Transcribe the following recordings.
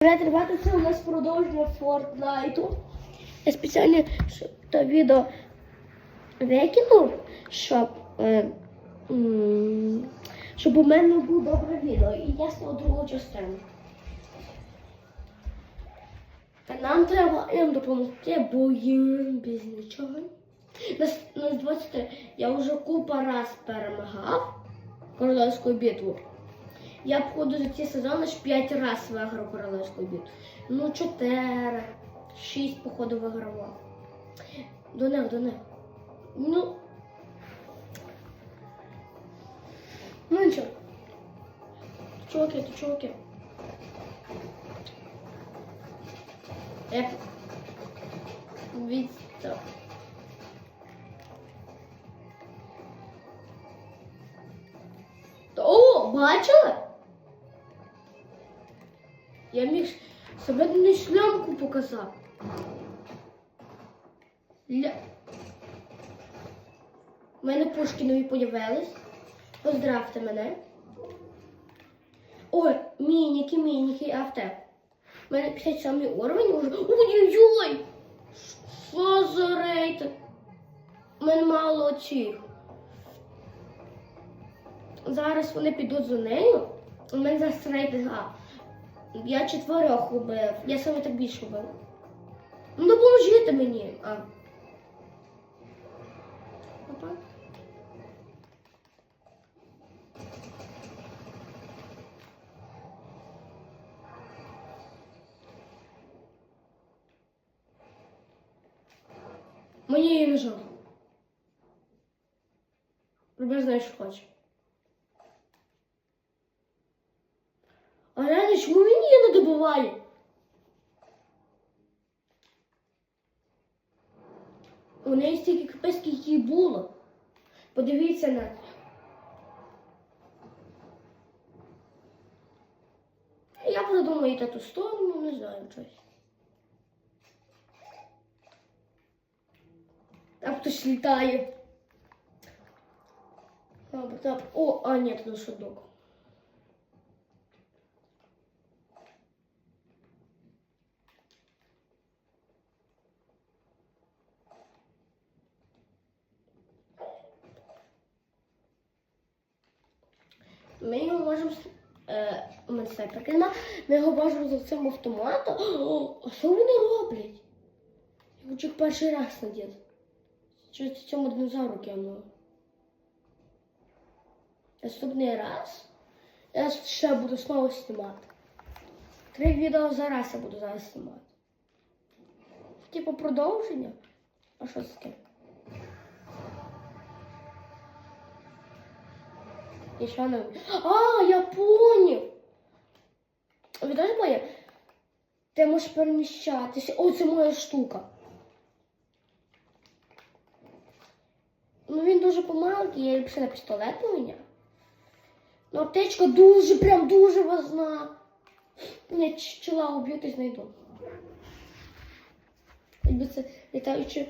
Привет, ребята, це у нас продовження Фортнайту. Я спеціально то відео викинув, щоб, е, щоб у мене було добре відео. І я зняв другу частину. Та нам треба їм допомогти, бо їм без нічого. Нас, нас 20 я вже купа раз перемагав королевську битву. Я походу за ці сезони ж 5 разів виграв королевську битву. Ну, 4, 6, походу, вигравав. До них, до них. Ну. Ну нічого. Чуваки, то чуваки. Я... Відстав. О, бачили? Я міг себе не шлямку показав. Ля... У мене пушки нові появились. Поздравте мене. Ой, мініки, мініки, авте. У мене 57 уровень уже. Ой-ой-ой! Що за рейтинг? У мене мало цих. Зараз вони підуть за нею. У мене зараз рейтинг А. Я четверох убив. Я саме так більше убив. Ну допоможіть мені. А. Опа. Мені її не жалко. Роби знаєш, що хочеш. А реально, чому він її не добиває? У неї стільки капець, їй було. Подивіться на. Я придумаю йти ту сторону, не знаю щось. Там хтось літає. О, а ні, це шедок. Ми його можемо. Е, мене снайперки нема. Ми його можемо за цим автоматом. А що вони роблять? Я хочу перший раз надіти. Що цьому динозавру кинули. Наступний раз я ще буду знову знімати. Три відео за раз я буду зараз знімати. Типу продовження. А що це таке? І що не... А, я поняв! Віддай моє? Ти можеш переміщатися. О, це моя штука. Ну він дуже помаленький, я ліпше на пістолет поміняв. Ну, аптечка дуже, прям дуже важна. Я чола уб'ю, ти знайду. Якби це літаючи,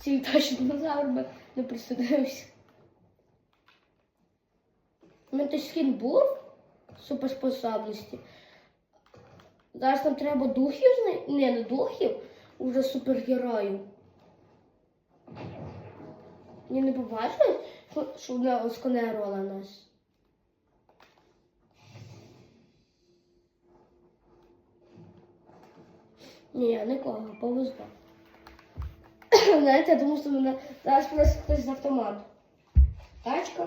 ці літаючі динозавр би не присудився. Скін був суперспособності. Зараз нам треба духів знайти. Не, не духів, уже супергероїв. Мені не побачили, що- вона сканерувала нас. Ні, нікого, повезло. Знаєте, я думаю, що мене зараз хтось з автомату. Тачка.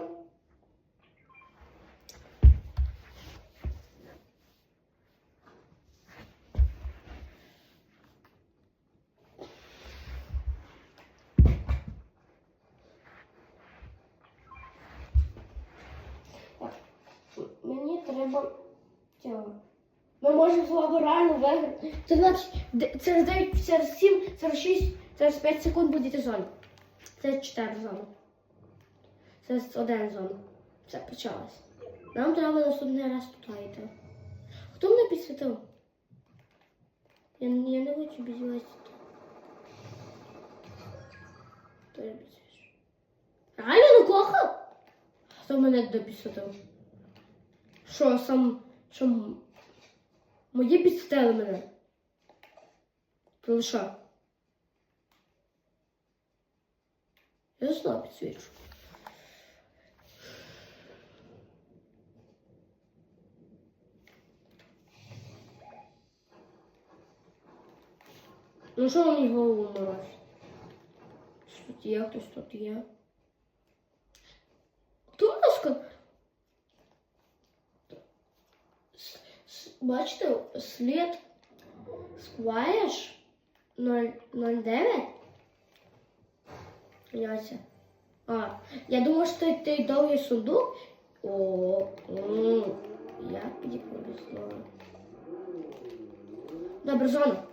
Так, мені треба цього. Ми можемо з реально виграти. Це значить, через 9, через 7, через 6, через 5 секунд буде зона. Це 4 зони. Це один зона. Все, почалось. Нам треба наступний раз туди йти. Хто мене підсвітив? Я, я не хочу підсвічу? Реально не кохав? Хто мене дописав? Що сам. Що. Мої підстели мене. То? Я знову підсвічу. Ну що мені голову морозить? Тут є, хтось тут є. Хто у нас ка- С- с- Бачите, слід Squash 009? Яся. А, я думаю, що той, той довгий сундук. О, як мені повезло. Добре, зона.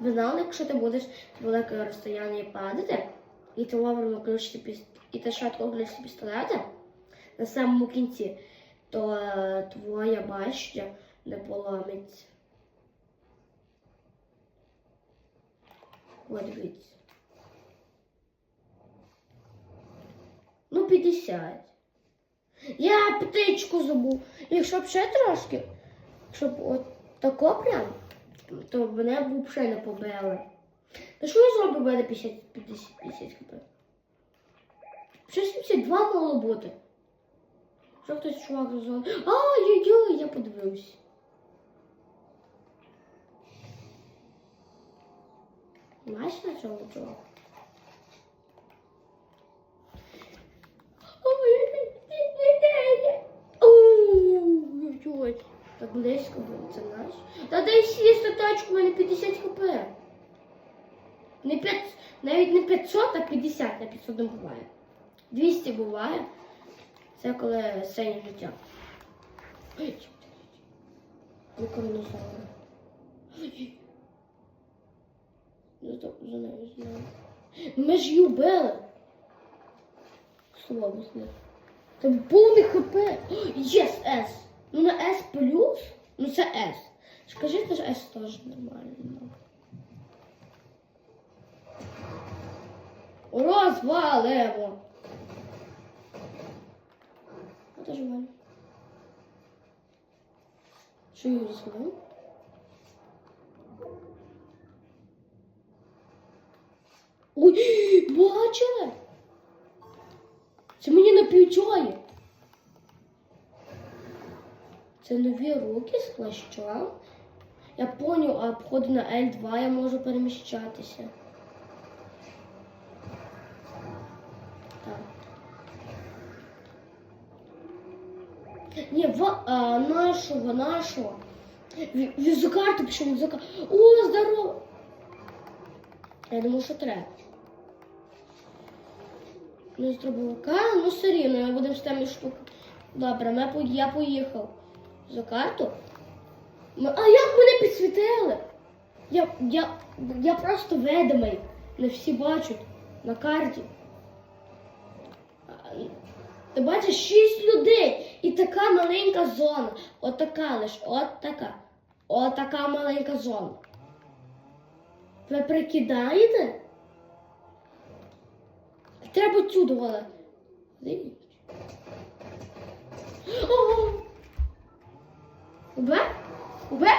Ви знали, якщо ти будеш з великого розстояння падати, і ти вовремя включити піс... і ти швидко включити пістолети на самому кінці, то е, твоя башня не поламиться. От дивіться. Ну, 50. Я птичку забув. Якщо б ще трошки, щоб от тако прям, то мене б взагалі не побили. Та що я зроблю мене 50, 50, 50 хп? Ще 72 могло бути. Що хтось чувак зазвав? Ай-яй-яй, я подивився. Знаєш на цьому чувак? Ой, так близько було, це наш. Та дай сісти тачку, у мене 50 хп. Не 5, навіть не 500, а 50, на 500 не буває. 200 буває. Це коли синє життя. Ой, Не коронозавр. За, за нею знаю. Ми ж її вбили. Слово знаю. Там повний хп. Єс, С. Ну на С плюс, ну це С. Скажи, що С теж нормально. Розвалимо. А теж в мене. Що я розвалив? Ой, бачили? Це мені напівчає. Це нові руки з плащом. Я поняв, а походу на L2 я можу переміщатися. Так. Ні, в, а, нашого, нашого. Візукарту пішов, візукарту. О, здорово! Я думав, що треба. Ну, з дробовика, ну все рівно, ми будемо з теми штук. Добре, ми, я поїхав за карту. Ми- А як мене підсвітили? Я, я, я просто видимий. Не всі бачать на карті. Ти бачиш шість людей і така маленька зона. Отака лиш, от така. От така маленька зона. Ви прикидаєте? Треба цю довола. Дивіться. О! Убе? Убе?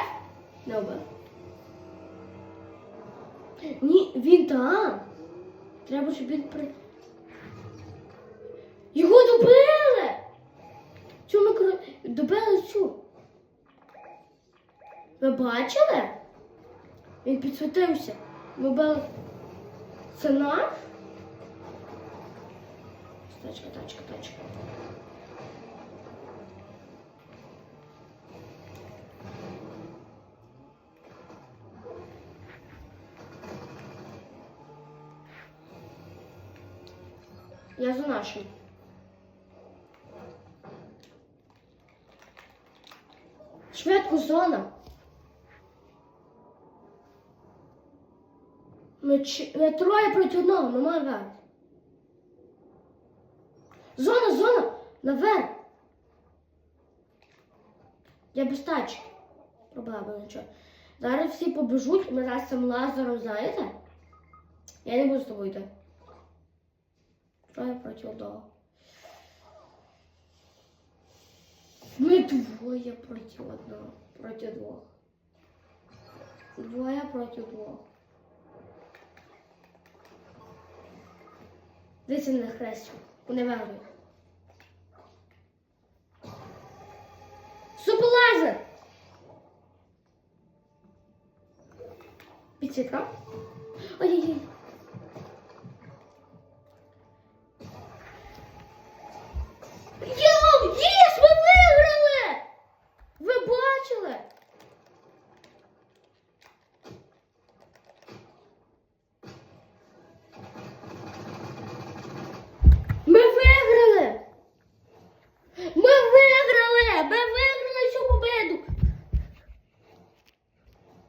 Не убе. Ні, він там. Треба, щоб він при. Його добили! Чому ми добили цю? Ви бачили? Він підсвітився. Ми били. Це наш? Тачка, тачка, тачка. Я за нашим. Швидко зона. Ми, чи- ми троє проти одного, немає варт. Зона, зона, наверх. Я без тачки. Проблема нічого. Зараз всі побіжуть, ми зараз цим лазером, знаєте? Я не буду з тобою йти. Троє проти одного. Ми двоє проти одного. Проти двох. Двоє проти двох. Дивіться на хрестю. Вони виграють. Суперлазер! Підсвітка. Ой-ой-ой.